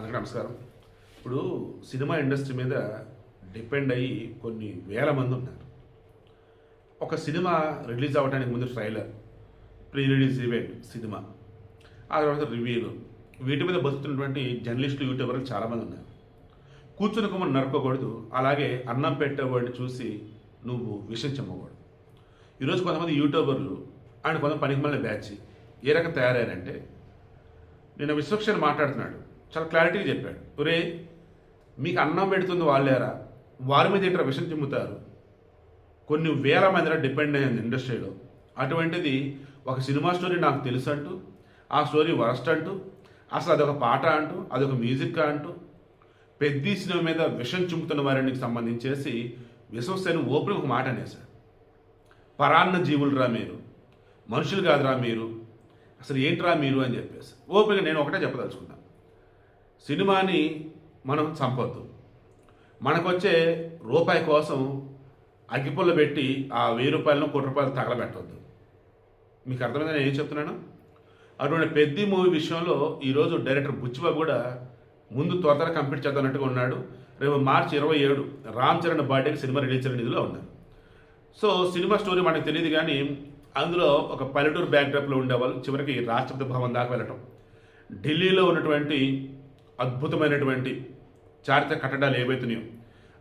అందరికీ నమస్కారం. ఇప్పుడు సినిమా ఇండస్ట్రీ మీద డిపెండ్ అయ్యి కొన్ని వేల మంది ఉన్నారు. ఒక సినిమా రిలీజ్ అవ్వడానికి ముందు trailer pre release event cinema. ఆ తర్వాత రివ్యూలు. వీటి మీద బతుకుతున్నటువంటి జర్నలిస్టులు యూట్యూబర్లు చాలామంది ఉన్నారు. కూర్చుని కొమ్మని నరుకోకూడదు అలాగే అన్నం పెట్టేవాడిని చూసి నువ్వు విషం చెమ్మకూడదు. ఈరోజు కొంతమంది యూట్యూబర్లు అండ్ కొంతమంది పనికి మళ్ళీ బ్యాచ్ ఏ రకం తయారయ్యారంటే నిన్న విశ్వక్షన్ మాట్లాడుతున్నాడు. చాలా క్లారిటీగా చెప్పాడు. ఒరే మీకు అన్నం పెడుతుంది వాళ్ళేరా? వారి మీద ఇట్లా విషం చిమ్ముతారు? కొన్ని వేల మంది డిపెండ్ అయ్యింది ఇండస్ట్రీలో అటువంటిది ఒక సినిమా స్టోరీ నాకు తెలుసు అంటూ ఆ స్టోరీ వరస్ట్ అంటూ అసలు అదొక పాట అంటూ అదొక మ్యూజిక్ అంటూ పెద్ద సినిమా మీద విషం చుంపుతున్న వారికి సంబంధించేసి విశ్వసేన ఓపెన్ ఒక మాట అనేసాడు పరాన్న జీవులరా మీరు మనుషులు కాదురా మీరు అసలు ఏంట్రా మీరు అని చెప్పేసి. ఓపెన్గా నేను ఒకటే చెప్పదలుచుకున్నాను సినిమాని మనం చంపొద్దు. మనకొచ్చే రూపాయి కోసం అగ్గిపుల్ల పెట్టి ఆ వెయ్యి రూపాయలను కోటి రూపాయలు తగలబెట్టవద్దు మీకు అర్థమైందని నేను ఏం చెప్తున్నాను? అటువంటి పెద్ద మూవీ విషయంలో ఈరోజు డైరెక్టర్ బుచ్చిబాబు కూడా ముందు త్వర త్వర కంప్లీట్ చేద్దానట్టుగా ఉన్నాడు. రేపు మార్చి ఇరవై ఏడు రామ్ చరణ్ బర్త్డేకి సినిమా రిలీజ్ అయిన నిధిలో ఉన్నారు సో సినిమా స్టోరీ మనకు తెలియదు కానీ అందులో ఒక పల్లెటూరు బ్యాక్డ్రాప్లో ఉండేవాళ్ళు. చివరికి రాష్ట్రపతి భవన్ దాకా వెళ్ళటం. ఢిల్లీలో ఉన్నటువంటి అద్భుతమైనటువంటి చారిత్ర కట్టడాలు ఏవైతున్నాయో.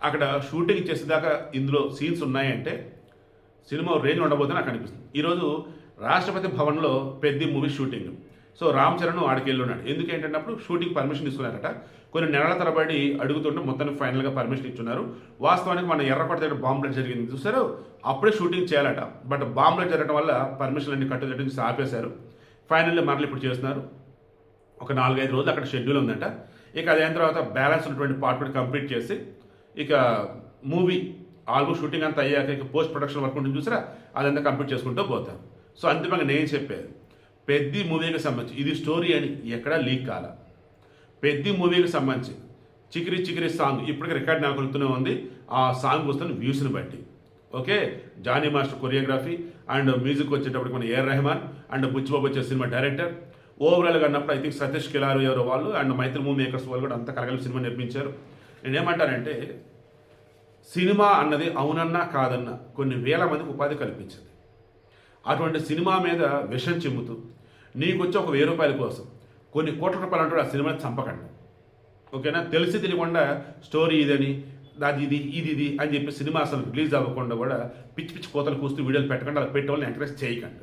అక్కడ షూటింగ్ చేసేదాకా ఇందులో సీన్స్ ఉన్నాయంటే సినిమా రేంజ్ ఉండబోతుంది నాకు అనిపిస్తుంది. ఈరోజు రాష్ట్రపతి భవన్లో పెద్ద movie shooting. So Ram Charan ఆడికి వెళ్ళి ఉన్నాడు ఎందుకు ఏంటంటే అప్పుడు షూటింగ్ పర్మిషన్ ఇస్తున్నారట కొన్ని నెలల తరబడి అడుగుతుంటే మొత్తానికి ఫైనల్గా పర్మిషన్ ఇచ్చున్నారు. వాస్తవానికి మన ఎర్రకోట దగ్గర బాంబ్లెట్ జరిగింది. చూసారు అప్పుడే షూటింగ్ చేయాలట. బట్ బాంబ్లెట్ జరగడం వల్ల పర్మిషన్ అన్ని కట్టుదిట్టు ఆపేశారు ఫైనల్లీ మరలు ఇప్పుడు చేస్తున్నారు. ఒక నాలుగైదు రోజులు అక్కడ షెడ్యూల్ ఉందంట. ఇక అదైన తర్వాత బ్యాలెన్స్ ఉన్నటువంటి పార్ట్ కూడా కంప్లీట్ చేసి ఇక మూవీ ఆల్మోస్ట్ షూటింగ్ అంతా అయ్యాక ఇక పోస్ట్ ప్రొడక్షన్ వర్క్ ఉంటుంది చూసారా? అదంతా కంప్లీట్ చేసుకుంటూ పోతాం. సో అంతిమంగా నేను చెప్పేది పెద్ద మూవీకి సంబంధించి ఇది స్టోరీ అని ఎక్కడా లీక్ కాల. పెద్ద మూవీకి సంబంధించి చికిరి చికిరి సాంగ్ ఇప్పటికి రికార్డ్ నెలకొల్తూనే ఉంది. ఆ సాంగ్ వస్తున్న వ్యూస్ని బట్టి. Okay? Jani master choreography and music వచ్చేటప్పటికి మన ఏఆర్ రెహమాన్ అండ్ బుచ్చిబాబు వచ్చే సినిమా డైరెక్టర్ ఓవరాల్గా అన్నప్పుడు ఐ థింక్ సతీష్ కిలారు ఎవరో వాళ్ళు అండ్ మైత్రి మూవీ మేకర్స్ వాళ్ళు కూడా అంత కలగలి సినిమా నిర్మించారు. నేనేమంటానంటే సినిమా అన్నది అవునన్నా కాదన్నా కొన్ని వేల మందికి ఉపాధి కల్పించింది. అటువంటి సినిమా మీద విషం చిమ్ముతూ నీకు వచ్చి ఒక వెయ్యి రూపాయల కోసం కొన్ని కోట్ల రూపాయలు అంటే ఆ సినిమాని చంపకండి. ఓకేనా? తెలిసి తెలియకుండా స్టోరీ ఇదని అది ఇది ఇది ఇది అని చెప్పి సినిమా అసలు రిలీజ్ అవ్వకుండా కూడా పిచ్చి పిచ్చి కోతలు కూస్తూ వీడియోలు పెట్టకుండా అలా పెట్టే వాళ్ళని ఎంకరేజ్ చేయకండి.